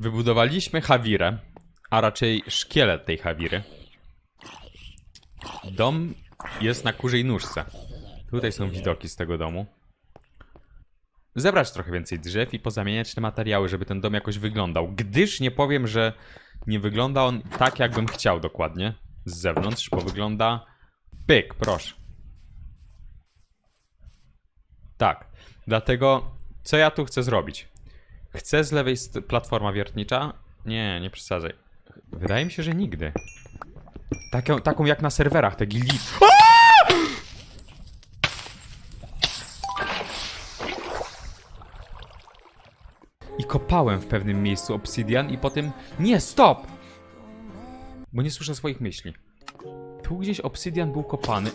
Wybudowaliśmy Hawirę, a raczej szkielet tej Hawiry. Dom jest na kurzej nóżce. Tutaj są widoki z tego domu. Zebrać trochę więcej drzew i pozamieniać te materiały, żeby ten dom jakoś wyglądał. Gdyż nie powiem, że nie wygląda on tak, jakbym chciał dokładnie z zewnątrz, bo wygląda pyk, proszę. Tak. Dlatego, co ja tu chcę zrobić? Chcę z lewej platforma wiertnicza? Nie, nie przesadzaj. Wydaje mi się, że nigdy. Taką, taką jak na serwerach, te gili. I kopałem w pewnym miejscu obsydian i potem... Nie, stop! Bo nie słyszę swoich myśli. Tu gdzieś obsydian był kopany.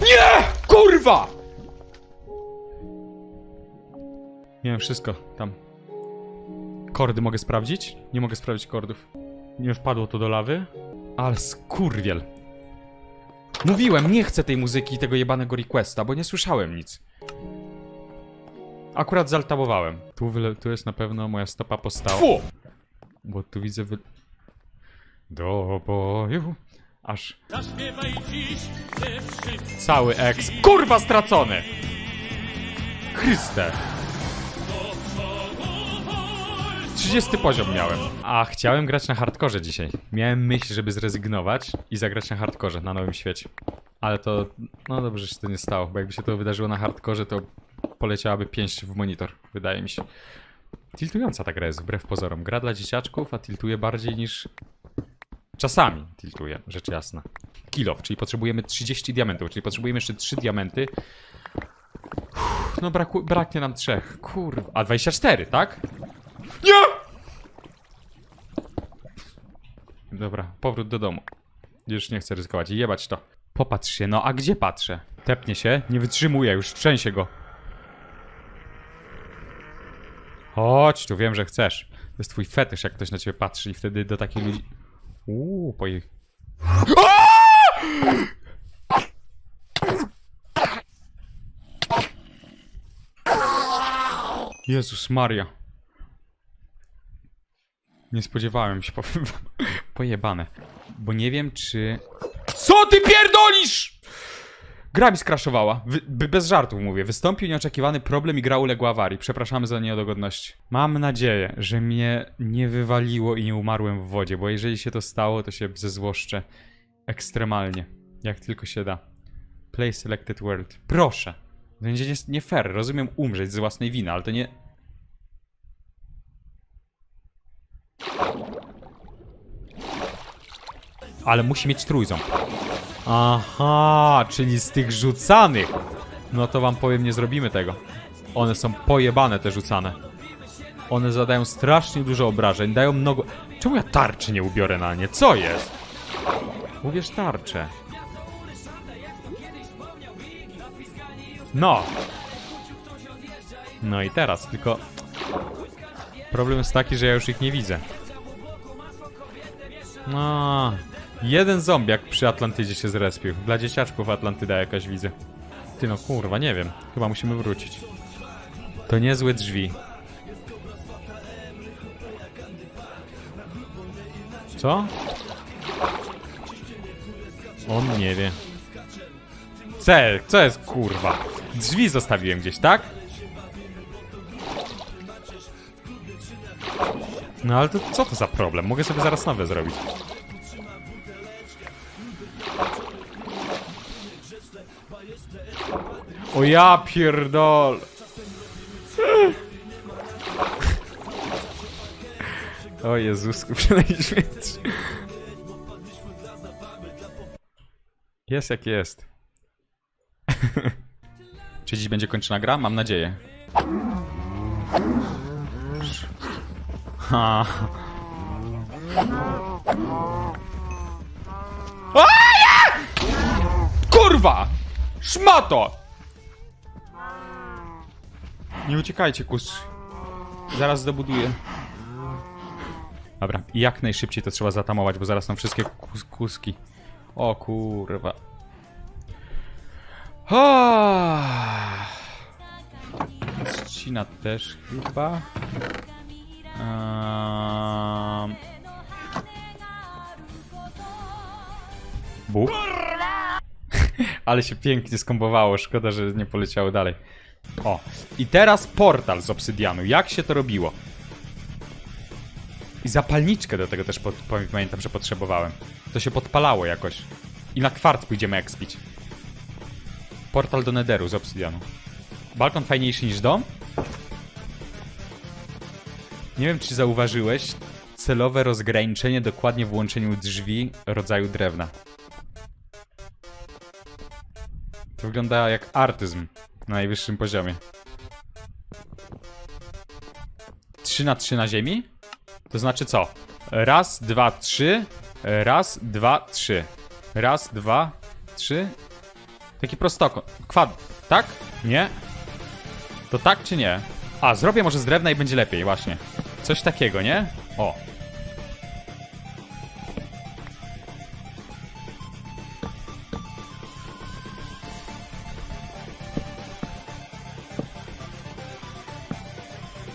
Nie! Kurwa! Miałem wszystko tam. Kordy mogę sprawdzić? Nie mogę sprawdzić kordów. Nie wpadło to do lawy? Ale skurwiel. Mówiłem, nie chcę tej muzyki i tego jebanego requesta, bo nie słyszałem nic. Akurat zaltabowałem. Tu, tu jest na pewno moja stopa postała. Fu! Bo tu widzę wy... Do boju. Aż... Cały eks. Kurwa stracony! Chryste! 30 poziom miałem. A chciałem grać na hardkorze dzisiaj. Miałem myśl, żeby zrezygnować i zagrać na hardkorze na nowym świecie. Ale to, no dobrze, że się to nie stało, bo jakby się to wydarzyło na hardkorze, to poleciałaby pięść w monitor, wydaje mi się. Tiltująca ta gra jest, wbrew pozorom. Gra dla dzieciaczków, a tiltuje bardziej niż... Czasami tiltuje, rzecz jasna. Kilof, czyli potrzebujemy 30 diamentów, czyli potrzebujemy jeszcze 3 diamenty. Uff, no braku, braknie nam trzech. Kurwa. A 24, tak? Nie! Dobra, powrót do domu. Już nie chcę ryzykować. Jebać to. Popatrz się, no a gdzie patrzę? Tepnie się, nie wytrzymuję, już trzęsie go. Chodź tu, wiem, że chcesz. To jest twój fetysz, jak ktoś na ciebie patrzy i wtedy do takich ludzi... Uuu, poje... Jezus Maria. Nie spodziewałem się, powiem wam. Pojebane. Bo nie wiem, czy... Co ty pierdolisz?! Gra mi skraszowała. Bez żartów mówię. Wystąpił nieoczekiwany problem i gra uległa awarii. Przepraszamy za niedogodności. Mam nadzieję, że mnie nie wywaliło i nie umarłem w wodzie, bo jeżeli się to stało, to się zezłoszczę ekstremalnie. Jak tylko się da. Play selected world. Proszę. To będzie nie fair. Rozumiem umrzeć z własnej winy, ale to nie... Ale musi mieć trójząb. Aha, czyli z tych rzucanych. No to wam powiem, nie zrobimy tego. One są pojebane, te rzucane. One zadają strasznie dużo obrażeń, dają mnogo... Czemu ja tarczy nie ubiorę na nie? Co jest? Ubierz tarczę. No. No i teraz, tylko... Problem jest taki, że ja już ich nie widzę. No, jeden zombiak przy Atlantydzie się zrespił. Dla dzieciaczków Atlantyda jakaś widzę. Ty no kurwa, nie wiem. Chyba musimy wrócić. To niezłe drzwi. Co? On nie wie. Cel, co jest kurwa? Drzwi zostawiłem gdzieś, tak? No ale to co to za problem? Mogę sobie zaraz nowe zrobić. O ja pierdol. O Jezusku. Jest jak jest. Czy dziś będzie kończona gra? Mam nadzieję. Ha. A, nie! Kurwa! Szmato! Nie uciekajcie, kus. Zaraz zdobuduję. Dobra, jak najszybciej to trzeba zatamować, bo zaraz nam wszystkie kus kuski. O kurwa. Ha! Ścina też chyba. Um... Ale się pięknie skombowało, szkoda, że nie poleciało dalej. O, i teraz portal z obsydianu. Jak się to robiło? I zapalniczkę do tego też pod, pamię- pamiętam, że potrzebowałem. To się podpalało jakoś. I na kwarc pójdziemy expić. Portal do Netheru z obsydianu. Balkon fajniejszy niż dom? Nie wiem, czy zauważyłeś celowe rozgraniczenie dokładnie w łączeniu drzwi rodzaju drewna. To wygląda jak artyzm na najwyższym poziomie. 3 na 3 na ziemi? To znaczy co? Raz, dwa, trzy. Raz, dwa, trzy. Raz, dwa, trzy. Taki prostokąt. Kwad. Tak? Nie? To tak czy nie? A, zrobię może z drewna i będzie lepiej, właśnie. Coś takiego, nie? O.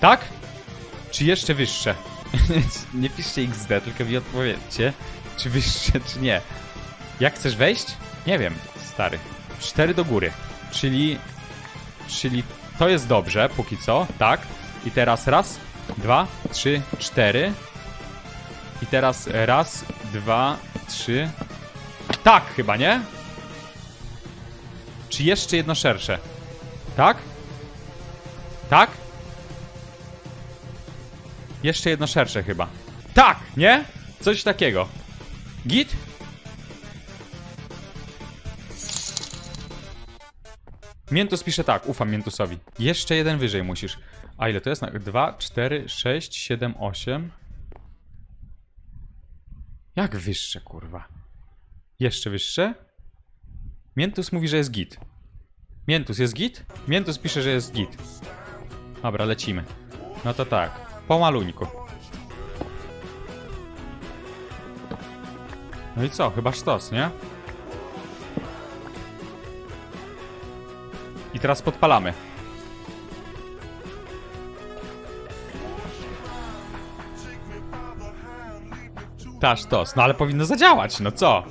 Tak? Czy jeszcze wyższe? nie piszcie XD, tylko mi odpowiedzcie, czy wyższe, czy nie. Jak chcesz wejść? Nie wiem, stary. Cztery do góry. Czyli... Czyli to jest dobrze, póki co, tak. I teraz raz, dwa, trzy, cztery. I teraz raz, dwa, trzy. Tak, chyba, nie? Czy jeszcze jedno szersze? Tak? Tak? Jeszcze jedno szersze chyba. Tak, nie? Coś takiego. Git? Miętus pisze tak, ufam Miętusowi. Jeszcze jeden wyżej musisz. A ile to jest? 2, 4, 6, 7, 8. Jak wyższe, kurwa? Jeszcze wyższe? Miętus mówi, że jest git. Miętus jest git? Miętus pisze, że jest git. Dobra, lecimy. No to tak. Pomaluńku. No i co? Chyba sztos, nie? I teraz podpalamy. Ta sztos. No ale powinno zadziałać, no co?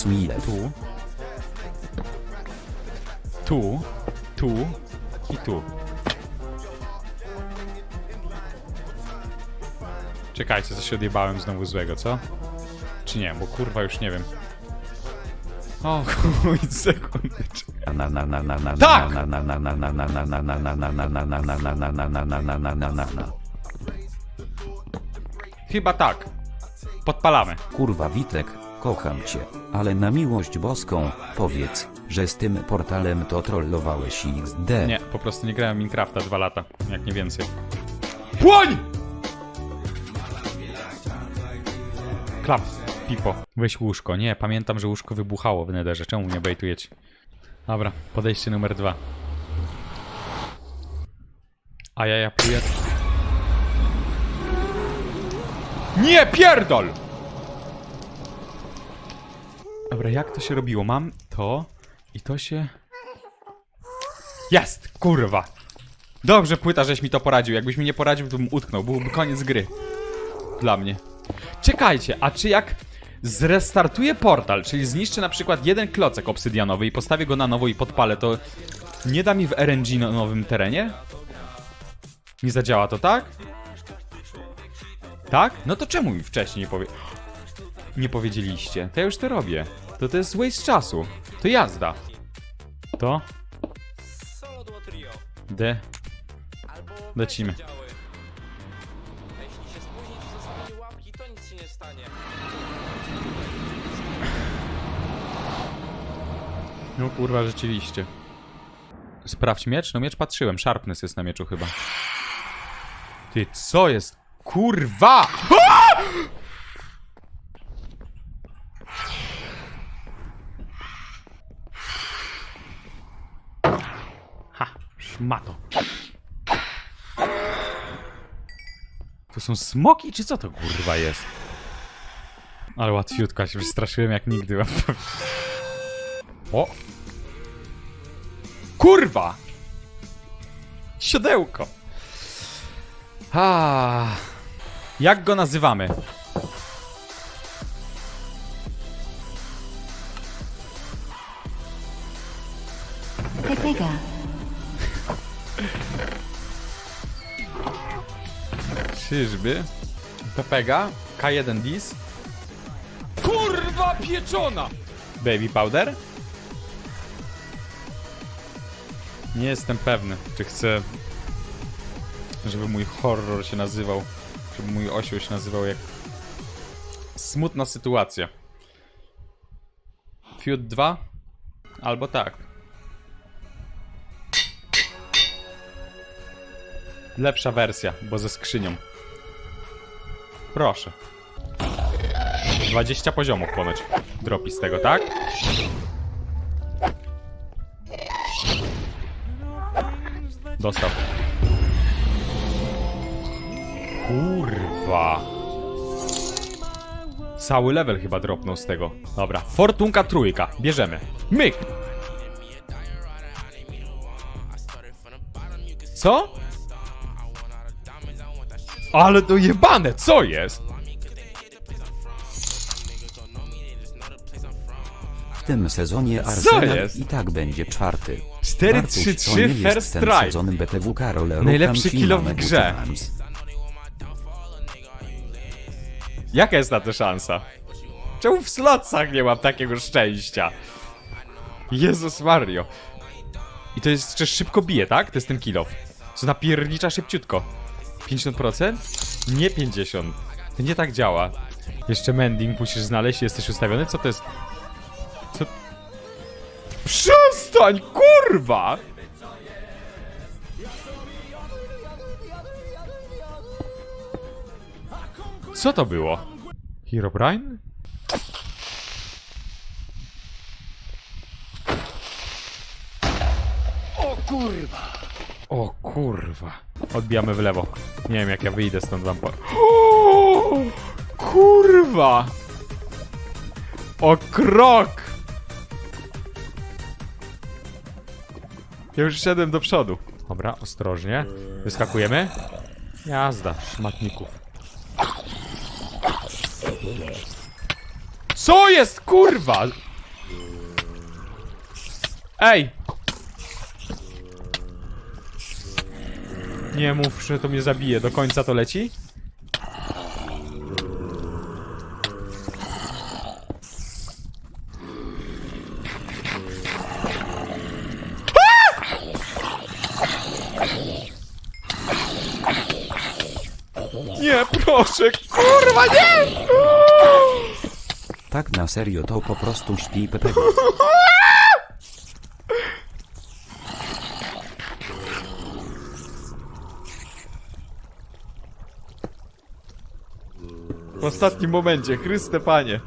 Smilew. tu. Tu. Tu. I tu. Czekajcie, coś się odjebałem znowu złego, co? Czy nie, bo kurwa już nie wiem. O chuj, sekundeczkę. Tak! Chyba tak. Podpalamy. Kurwa Witek, kocham cię, ale na miłość boską, powiedz, że z tym portalem to trollowałeś XD. Nie, po prostu nie grałem w Minecrafta dwa lata, jak nie więcej. Płoń! Klap, pipo. Weź łóżko. Nie, pamiętam, że łóżko wybuchało w nederze. Czemu mnie bejtujecie? Dobra, podejście numer dwa. A ja ja pluję. Nie, pierdol! Dobra, jak to się robiło? Mam to i to się... Jest! Kurwa! Dobrze, płyta, żeś mi to poradził. Jakbyś mi nie poradził, to bym utknął. Byłby koniec gry. Dla mnie. Czekajcie, a czy jak zrestartuję portal, czyli zniszczę na przykład jeden klocek obsydianowy i postawię go na nowo i podpalę, to nie da mi w RNG na nowym terenie? Nie zadziała to tak? Tak? No to czemu mi wcześniej nie powie... Nie powiedzieliście. To ja już to robię. To to jest waste czasu. To jazda. To? D. Lecimy. No kurwa, rzeczywiście. Sprawdź miecz? No miecz patrzyłem. Sharpness jest na mieczu chyba. Ty, co jest? Kurwa! Ha, szmato. To są smoki, czy co to kurwa jest? Ale łatwiutko, ja się wystraszyłem jak nigdy. O! Kurwa! Siodełko! A, jak go nazywamy? Pepega. Czyżby? Pepega? K1 Dis? Kurwa pieczona! Baby powder? Nie jestem pewny, czy chcę, żeby mój horror się nazywał, żeby mój osioł się nazywał jak smutna sytuacja. Feud 2? Albo tak. Lepsza wersja, bo ze skrzynią. Proszę. 20 poziomów ponoć dropi z tego, tak? Dostał. Kurwa. Cały level chyba dropnął z tego. Dobra, fortunka trójka. Bierzemy. Myk! Co? Ale to jebane, co jest? W tym sezonie Arsenal jest? i tak będzie czwarty. 4-3-3 Bartuś, to nie jest first sezon BTW Karol Najlepszy kill w grze. Jaka jest na to szansa? Czemu w slotach nie mam takiego szczęścia? Jezus Mario. I to jest jeszcze szybko bije, tak? To jest ten kill off. Co napiernicza szybciutko. 50%? Nie 50. To nie tak działa. Jeszcze mending musisz znaleźć, jesteś ustawiony? Co to jest? Co? Przestań, kurwa! Co to było? Herobrine? O kurwa! O kurwa. Odbijamy w lewo. Nie wiem jak ja wyjdę stąd wam po... O, kurwa! O krok! Ja już szedłem do przodu. Dobra, ostrożnie. Wyskakujemy. Jazda, szmatników. Co jest, kurwa? Ej! Nie mów, że to mnie zabije. Do końca to leci? Nie, proszę, kurwa, nie! Tak na serio to po prostu śpi Pepego. W ostatnim momencie, Chryste Panie.